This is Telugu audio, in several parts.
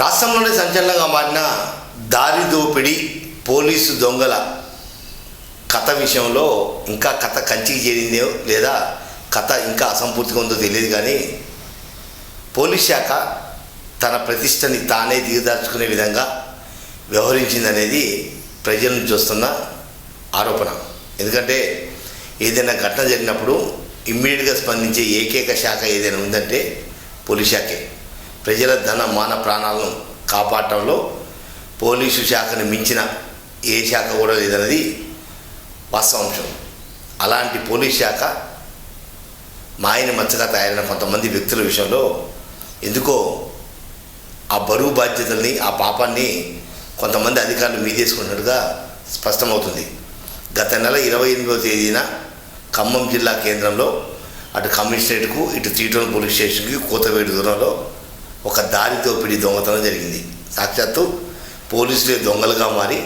రాష్ట్రంలోనే సంచలనంగా మారిన దారి దోపిడీ పోలీసు దొంగల కథ విషయంలో ఇంకా కథ కంచికి చేరిందో లేదా కథ ఇంకా అసంపూర్తిగా ఉందో తెలియదు కానీ పోలీస్ శాఖ తన ప్రతిష్టని తానే దిగదార్చుకునే విధంగా వ్యవహరించిందనేది ప్రజల నుంచి వస్తున్న ఆరోపణ. ఎందుకంటే ఏదైనా ఘటన జరిగినప్పుడు ఇమ్మీడియట్గా స్పందించే ఏకైక శాఖ ఏదైనా ఉందంటే పోలీస్ శాఖే. ప్రజల ధన మాన ప్రాణాలను కాపాడటంలో పోలీసు శాఖను మించిన ఏ శాఖ కూడా లేదన్నది వాస్తవాంశం. అలాంటి పోలీస్ శాఖ మాయని మచ్చగా తయారైన కొంతమంది వ్యక్తుల విషయంలో ఎందుకో ఆ బరువు బాధ్యతల్ని ఆ పాపాన్ని కొంతమంది అధికారులు మీదేసుకున్నట్టుగా స్పష్టమవుతుంది. గత నెల ఇరవై ఎనిమిదవ తేదీన ఖమ్మం జిల్లా కేంద్రంలో అటు కమిషనరేట్కు ఇటు తీటోన్ పోలీస్ స్టేషన్కి కోతవేడు దూరంలో ఒక దారి దోపిడీ దొంగతనం జరిగింది. సాక్షాత్తు పోలీసులే దొంగలుగా మారి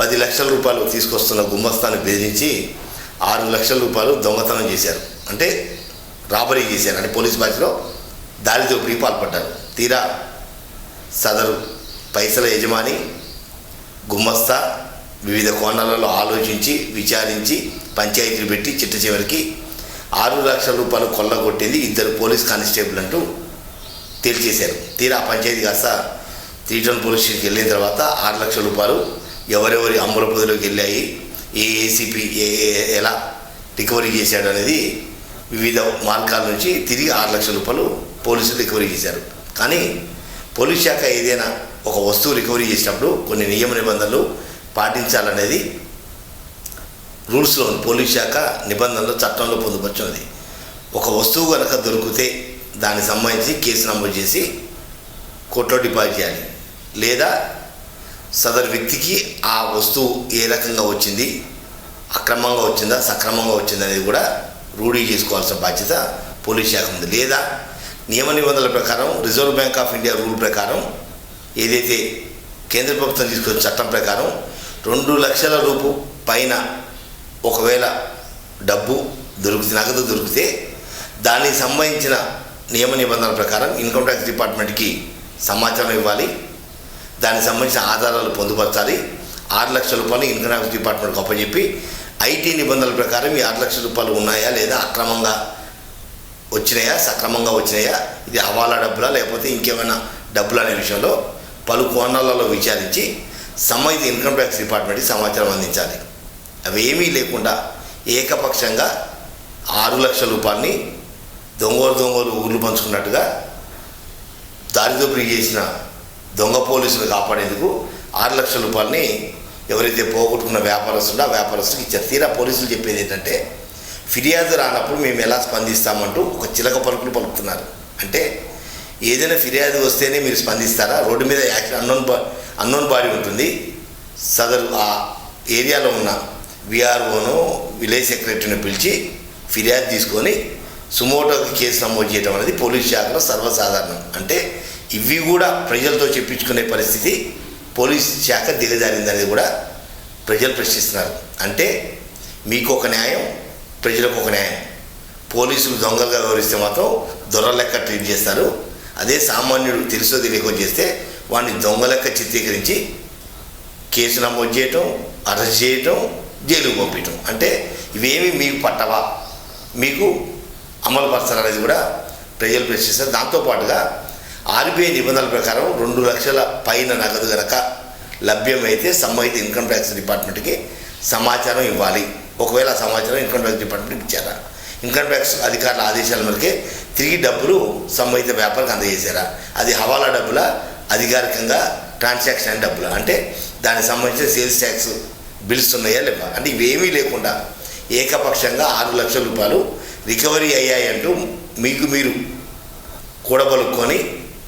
పది లక్షల రూపాయలు తీసుకొస్తున్న గుమ్మస్తాన్ని బెదిరించి ఆరు లక్షల రూపాయలు దొంగతనం చేశారు. అంటే రాబరీ చేశారు. అంటే పోలీస్ భాషలో దారి దోపిడీ పాల్పడ్డారు. తీరా సదరు పైసల యజమాని గుమ్మస్తా వివిధ కోణాలలో ఆలోచించి విచారించి పంచాయతీలు పెట్టి చిట్ట చివరికి ఆరు లక్షల రూపాయలు కొల్లగొట్టింది ఇద్దరు పోలీస్ కానిస్టేబుల్ అంటూ తేల్చేశారు. తీరా పంచాయతీ కాస్త త్రీటన్ పోలీస్ స్టేషన్కి వెళ్ళిన తర్వాత ఆరు లక్షల రూపాయలు ఎవరెవరి అమ్ముల పొదిలోకి వెళ్ళాయి. ఏ ఏసీపీ ఏ ఎలా రికవరీ చేశాడు అనేది వివిధ మార్గాల నుంచి తిరిగి ఆరు లక్షల రూపాయలు పోలీసులు రికవరీ చేశారు. కానీ పోలీస్ శాఖ ఏదైనా ఒక వస్తువు రికవరీ చేసినప్పుడు కొన్ని నియమ నిబంధనలు పాటించాలనేది రూల్స్లో ఉంది. పోలీస్ శాఖ నిబంధనలు చట్టంలో పొందుపరుచున్నది ఒక వస్తువు కనుక దొరికితే దానికి సంబంధించి కేసు నమోదు చేసి కోర్టులో డిపాజిట్ చేయాలి. లేదా సదరు వ్యక్తికి ఆ వస్తువు ఏ రకంగా వచ్చింది అక్రమంగా వచ్చిందా సక్రమంగా వచ్చిందా అనేది కూడా రూఢీ చేసుకోవాల్సిన బాధ్యత పోలీస్ శాఖ ఉంది. లేదా నియమ నిబంధనల ప్రకారం reserve bank of India rule ప్రకారం ఏదైతే కేంద్ర ప్రభుత్వం తీసుకొచ్చిన చట్టం ప్రకారం రెండు లక్షల రూపు పైన ఒకవేళ డబ్బు దొరికితే నగదు దొరికితే దానికి సంబంధించిన నియమ నిబంధనల ప్రకారం ఇన్కమ్ ట్యాక్స్ డిపార్ట్మెంట్కి సమాచారం ఇవ్వాలి. దానికి సంబంధించిన ఆధారాలు పొందుపరచాలి. ఆరు లక్షల రూపాయలు ఇన్కమ్ ట్యాక్స్ డిపార్ట్మెంట్కి అప్పచెప్పి ఐటీ నిబంధనల ప్రకారం ఈ ఆరు లక్షల రూపాయలు ఉన్నాయా లేదా అక్రమంగా వచ్చినాయా సక్రమంగా వచ్చినాయా? ఇది హవాలా డబ్బులా లేకపోతే ఇంకేమైనా డబ్బులు అనే విషయంలో పలు కోణాలలో విచారించి సంబంధిత ఇన్కమ్ ట్యాక్స్ డిపార్ట్మెంట్కి సమాచారం అందించాలి. అవి ఏమీ లేకుండా ఏకపక్షంగా ఆరు లక్షల రూపాయలని దొంగలు దొంగలు ఊర్లు పంచుకున్నట్టుగా దారిదోపిడీ చేసిన దొంగ పోలీసులు కాపాడేందుకు ఆరు లక్షల రూపాయలని ఎవరైతే పోగొట్టుకున్న వ్యాపారస్తుడో ఆ వ్యాపారస్తుకి ఇచ్చారు. తీరా పోలీసులు చెప్పేది ఏంటంటే ఫిర్యాదు రానప్పుడు మేము ఎలా స్పందిస్తామంటూ ఒక చిలక పలుకులు పలుకుతున్నారు. అంటే ఏదైనా ఫిర్యాదు వస్తేనే మీరు స్పందిస్తారా? రోడ్డు మీద యాక్సిడెంట్ అన్నోన్ బా అన్నోన్ బాడీ ఉంటుంది. సదరు ఆ ఏరియాలో ఉన్న విఆర్ఓను విలేజ్ సెక్రటరీని పిలిచి ఫిర్యాదు తీసుకొని సుమోటోకి కేసు నమోదు చేయడం అనేది పోలీస్ శాఖలో సర్వసాధారణం. అంటే ఇవి కూడా ప్రజలతో చెప్పించుకునే పరిస్థితి పోలీస్ శాఖ దిగజారిందనేది కూడా ప్రజలు ప్రశ్నిస్తున్నారు. అంటే మీకు ఒక న్యాయం ప్రజలకు ఒక న్యాయం. పోలీసులు దొంగలుగా వ్యవహరిస్తే మాత్రం దొర లెక్క ట్రీట్ చేస్తారు. అదే సామాన్యుడు తెలుసో తెలియకో చేస్తే వాడిని దొంగలెక్క చిత్రీకరించి కేసు నమోదు చేయటం అరెస్ట్ చేయటం జైలుకు పంపించటం అంటే ఇవేమి మీకు పట్టవా? మీకు అమలు పరచాలనేది కూడా ప్రజలు ప్రశ్నిస్తారు దాంతోపాటుగా ఆర్బీఐ నిబంధనల ప్రకారం రెండు లక్షల పైన నగదు గనక లభ్యమైతే సంబంధిత ఇన్కమ్ ట్యాక్స్ డిపార్ట్మెంట్కి సమాచారం ఇవ్వాలి. ఒకవేళ ఆ సమాచారం ఇన్కమ్ ట్యాక్స్ డిపార్ట్మెంట్కి ఇచ్చారా? ఇన్కమ్ ట్యాక్స్ అధికారుల ఆదేశాల మేరకే తిరిగి డబ్బులు సంబంధిత వ్యాపారికి అందజేశారా? అది హవాలా డబ్బుల అధికారికంగా ట్రాన్సాక్షన్ డబ్బులు. అంటే దానికి సంబంధించిన సేల్స్ ట్యాక్స్ బిల్స్ ఉన్నాయా లేవా? అంటే ఇవేమీ లేకుండా ఏకపక్షంగా ఆరు లక్షల రూపాయలు రికవరీ అయ్యాయి అంటూ మీకు మీరు కూడబలుక్కొని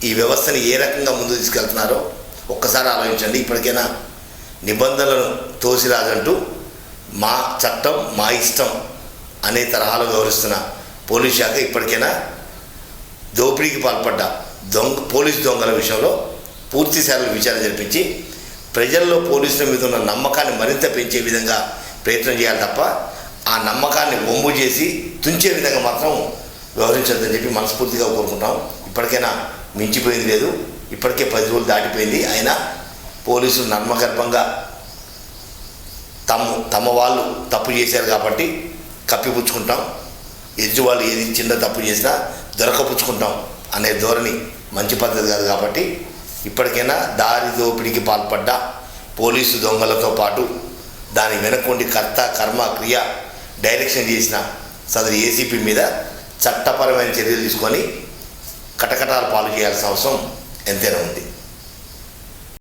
ఈ వ్యవస్థని ఏ రకంగా ముందు తీసుకెళ్తున్నారో ఒక్కసారి ఆలోచించండి. ఇప్పటికైనా నిబంధనలను తోసిరాదంటూ మా చట్టం మా ఇష్టం అనే తరహాలో వ్యవహరిస్తున్న పోలీస్ శాఖ ఇప్పటికైనా దోపిడీకి పాల్పడ్డ దొంగ పోలీస్ దొంగల విషయంలో పూర్తి స్థాయిలో విచారణ జరిపించి ప్రజల్లో పోలీసుల మీద ఉన్న నమ్మకాన్ని మరింత పెంచే విధంగా ప్రయత్నం చేయాలి తప్ప ఆ నమ్మకాన్ని బొమ్ము చేసి తుంచే విధంగా మాత్రం వ్యవహరించొద్దని చెప్పి మనస్ఫూర్తిగా కోరుకుంటాం ఇప్పటికైనా మించిపోయింది లేదు. ఇప్పటికే పది రోజులు దాటిపోయింది. అయినా పోలీసులు నర్మగర్భంగా తమ తమ వాళ్ళు తప్పు చేశారు కాబట్టి కప్పిపుచ్చుకుంటాం. ఎదుటి వాళ్ళు ఏది చిన్న తప్పు చేసినా దొరకపుచ్చుకుంటాం అనే ధోరణి మంచి పద్ధతి కాదు కాబట్టి ఇప్పటికైనా దారి దోపిడీకి పాల్పడ్డ పోలీసు దొంగలతో పాటు దాని వెనకుండి కర్త కర్మ క్రియ డైరెక్షన్ చేసిన సదరు ఏసీపీ మీద చట్టపరమైన చర్యలు తీసుకొని కటకటాలు పాలు చేయాల్సిన అవసరం ఎంతైనా ఉంది.